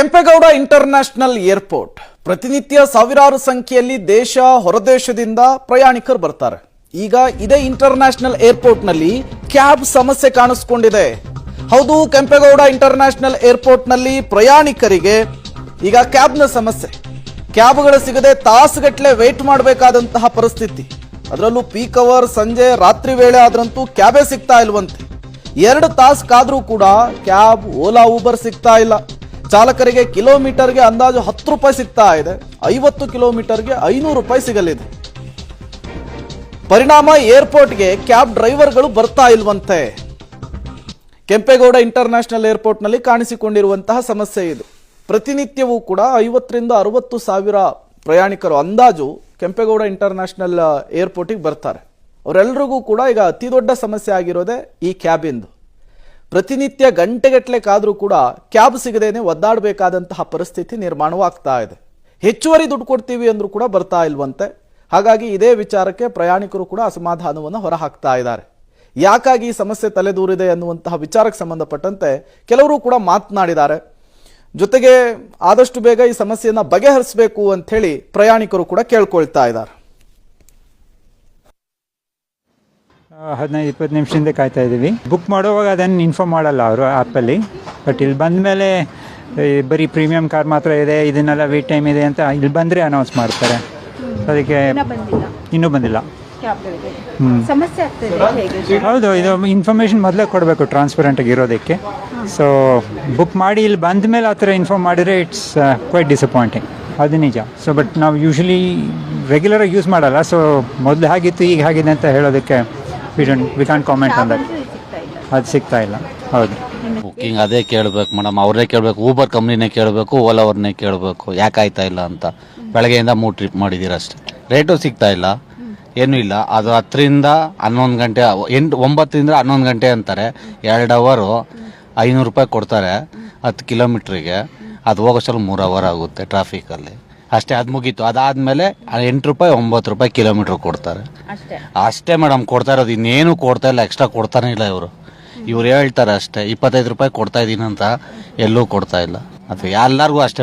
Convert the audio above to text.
Kempegowda international airport. ಪ್ರತಿನಿತ್ಯ ಸಾವಿರಾರು ಸಂಖ್ಯೆಯಲ್ಲಿ ದೇಶ ಹೊರದೇಶದಿಂದ ಪ್ರಯಾಣಿಕರು ಬರ್ತಾರೆ. ಈಗ ಇದೇ ಇಂಟರ್ನ್ಯಾಷನಲ್ ಏರ್ಪೋರ್ಟ್ನಲ್ಲಿ ಕ್ಯಾಬ್ ಸಮಸ್ಯೆ ಕಾಣಿಸ್ಕೊಂಡಿದೆ. ಹೌದು, ಕೆಂಪೇಗೌಡ ಇಂಟರ್ನ್ಯಾಷನಲ್ ಏರ್ಪೋರ್ಟ್ನಲ್ಲಿ ಪ್ರಯಾಣಿಕರಿಗೆ ಈಗ ಕ್ಯಾಬ್ನ ಸಮಸ್ಯೆ. ಕ್ಯಾಬ್ಗಳು ಸಿಗದೆ ತಾಸುಗಟ್ಟಲೆ ವೇಟ್ ಮಾಡಬೇಕಾದಂತಹ ಪರಿಸ್ಥಿತಿ. ಅದರಲ್ಲೂ ಪೀಕ್ ಅವರ್ ಸಂಜೆ, ರಾತ್ರಿ ವೇಳೆ ಆದ್ರಂತೂ ಕ್ಯಾಬೇ ಸಿಗ್ತಾ ಇಲ್ವಂತೆ. ಎರಡು ತಾಸು ಕಾದ್ರೂ ಕೂಡ ಕ್ಯಾಬ್ ಓಲಾ ಊಬರ್ ಸಿಗ್ತಾ ಇಲ್ಲ. ಚಾಲಕರಿಗೆ ಕಿಲೋಮೀಟರ್ಗೆ ಅಂದಾಜು ಹತ್ತು ರೂಪಾಯಿ ಸಿಗ್ತಾ ಇದೆ. ಐವತ್ತು ಕಿಲೋಮೀಟರ್ಗೆ ಐನೂರು ರೂಪಾಯಿ ಸಿಗಲಿದೆ. ಪರಿಣಾಮ ಏರ್ಪೋರ್ಟ್ಗೆ ಕ್ಯಾಬ್ ಡ್ರೈವರ್ಗಳು ಬರ್ತಾ ಇಲ್ವಂತೆ. ಕೆಂಪೇಗೌಡ ಇಂಟರ್ನ್ಯಾಷನಲ್ ಏರ್ಪೋರ್ಟ್ನಲ್ಲಿ ಕಾಣಿಸಿಕೊಂಡಿರುವಂತಹ ಸಮಸ್ಯೆ ಇದು. ಪ್ರತಿನಿತ್ಯವೂ ಕೂಡ ಐವತ್ತರಿಂದ ಅರವತ್ತು ಸಾವಿರ ಪ್ರಯಾಣಿಕರು ಅಂದಾಜು ಕೆಂಪೇಗೌಡ ಇಂಟರ್ನ್ಯಾಷನಲ್ ಏರ್ಪೋರ್ಟಿಗೆ ಬರ್ತಾರೆ. ಅವರೆಲ್ಲರಿಗೂ ಕೂಡ ಈಗ ಅತಿ ದೊಡ್ಡ ಸಮಸ್ಯೆ ಆಗಿರೋದೇ ಈ ಕ್ಯಾಬಿಂದು. ಪ್ರತಿನಿತ್ಯ ಗಂಟೆಗಟ್ಟಲೆ ಕಾದರೂ ಕೂಡ ಕ್ಯಾಬ್ ಸಿಗದೇನೆ ಒದ್ದಾಡಬೇಕಾದಂತಹ ಪರಿಸ್ಥಿತಿ ನಿರ್ಮಾಣವಾಗ್ತಾ ಇದೆ. ಹೆಚ್ಚುವರಿ ದುಡ್ಡು ಕೊಡ್ತೀವಿ ಅಂದ್ರೂ ಕೂಡ ಬರ್ತಾ ಇಲ್ವಂತೆ. ಹಾಗಾಗಿ ಇದೇ ವಿಚಾರಕ್ಕೆ ಪ್ರಯಾಣಿಕರು ಕೂಡ ಅಸಮಾಧಾನವನ್ನು ಹೊರಹಾಕ್ತಾ ಇದ್ದಾರೆ. ಯಾಕಾಗಿ ಈ ಸಮಸ್ಯೆ ತಲೆದೂರಿದೆ ಅನ್ನುವಂತಹ ವಿಚಾರಕ್ಕೆ ಸಂಬಂಧಪಟ್ಟಂತೆ ಕೆಲವರು ಕೂಡ ಮಾತನಾಡಿದ್ದಾರೆ. ಜೊತೆಗೆ ಆದಷ್ಟು ಬೇಗ ಈ ಸಮಸ್ಯೆಯನ್ನು ಬಗೆಹರಿಸಬೇಕು ಅಂತ ಪ್ರಯಾಣಿಕರು ಕೂಡ ಕೇಳ್ಕೊಳ್ತಾ ಇದ್ದಾರೆ. ಹದಿನೈದು ಇಪ್ಪತ್ತು ನಿಮಿಷದಿಂದ ಕಾಯ್ತಾ ಇದ್ದೀವಿ ಬುಕ್ ಮಾಡುವಾಗ ಅದನ್ನು ಇನ್ಫಾರ್ಮ್ ಮಾಡಲ್ಲ ಅವರು ಆ್ಯಪಲ್ಲಿ ಬಟ್ ಇಲ್ಲಿ ಬಂದ ಮೇಲೆ ಬರೀ ಪ್ರೀಮಿಯಂ ಕಾರ್ ಮಾತ್ರ ಇದೆ ಇದನ್ನೆಲ್ಲ ವೇಟ್ ಟೈಮ್ ಇದೆ ಅಂತ ಇಲ್ಲಿ ಬಂದರೆ ಅನೌನ್ಸ್ ಮಾಡ್ತಾರೆ. ಅದಕ್ಕೆ ಬಂದಿಲ್ಲ. ಇನ್ನೂ ಬಂದಿಲ್ಲ. ಹೌದು ಇದು ಇನ್ಫಾರ್ಮೇಷನ್ ಮೊದಲೇ ಕೊಡಬೇಕು ಟ್ರಾನ್ಸ್ಪರೆಂಟಾಗಿ ಇರೋದಕ್ಕೆ. ಸೊ ಬುಕ್ ಮಾಡಿ ಇಲ್ಲಿ ಬಂದ ಮೇಲೆ ಆ ಥರ ಇನ್ಫಾರ್ಮ್ ಮಾಡಿದರೆ ಇಟ್ಸ್ ಕ್ವೈಟ್ ಡಿಸಪಾಯಿಂಟಿಂಗ್ ಅದು ನಿಜ. ಸೊ ಬಟ್ ನಾವು ಯೂಶ್ವಲಿ ರೆಗ್ಯುಲರಾಗಿ ಯೂಸ್ ಮಾಡಲ್ಲ. ಸೊ ಮೊದಲು ಹಾಗಿತ್ತು ಈಗ ಹಾಗಿದೆ ಅಂತ ಹೇಳೋದಕ್ಕೆ we don't we can't comment on that ಸಿಗ್ತಾ ಇಲ್ಲ. ಅದು ಸಿಗ್ತಾ ಇಲ್ಲ. ಹೌದು. ಬುಕ್ಕಿಂಗ್ ಅದೇ ಕೇಳಬೇಕು ಮೇಡಮ್. ಅವ್ರನ್ನೇ ಕೇಳಬೇಕು ಊಬರ್ ಕಂಪ್ನಿನೇ ಕೇಳಬೇಕು ಓಲಾ ಅವ್ರನ್ನೇ ಕೇಳಬೇಕು. ಯಾಕೆ ಆಯ್ತಾ ಇಲ್ಲ ಅಂತ. ಬೆಳಗ್ಗೆಯಿಂದ ಮೂರು ಟ್ರಿಪ್ ಮಾಡಿದ್ದೀರ ಅಷ್ಟೇ. ರೇಟು ಸಿಗ್ತಾ ಇಲ್ಲ. ಏನೂ ಇಲ್ಲ. ಅದು ಹತ್ತರಿಂದ ಹನ್ನೊಂದು ಗಂಟೆ ಎಂಟು ಒಂಬತ್ತರಿಂದ ಹನ್ನೊಂದು ಗಂಟೆ ಅಂತಾರೆ. ಎರಡು ಅವರು ಐನೂರು ರೂಪಾಯಿ ಕೊಡ್ತಾರೆ ಹತ್ತು ಕಿಲೋಮೀಟ್ರಿಗೆ ಅದು ಹೋಗೋಷ್ಟಲ್ಲಿ ಮೂರು ಅವರ್ ಆಗುತ್ತೆ ಟ್ರಾಫಿಕಲ್ಲಿ ಅಷ್ಟೇ ಅದು ಮುಗೀತು. ಅದಾದಮೇಲೆ ಎಂಟು ರೂಪಾಯಿ ಒಂಬತ್ತು ರೂಪಾಯಿ ಕಿಲೋಮೀಟ್ರ್ ಕೊಡ್ತಾರೆ. ಅಷ್ಟೇ. ಅಷ್ಟೇ ಮೇಡಮ್ ಕೊಡ್ತಾ ಇರೋದು. ಇನ್ನೇನು ಕೊಡ್ತಾ ಇಲ್ಲ ಎಕ್ಸ್ಟ್ರಾ ಕೊಡ್ತಾನೆ ಇಲ್ಲ ಇವರು. ಇವ್ರು ಹೇಳ್ತಾರೆ ಅಷ್ಟೇ ಇಪ್ಪತ್ತೈದು ರೂಪಾಯಿ ಕೊಡ್ತಾ ಇದೀನಿ ಅಂತ ಎಲ್ಲೂ ಕೊಡ್ತಾ ಇಲ್ಲ. ಅದು ಎಲ್ಲರಿಗೂ ಅಷ್ಟೇ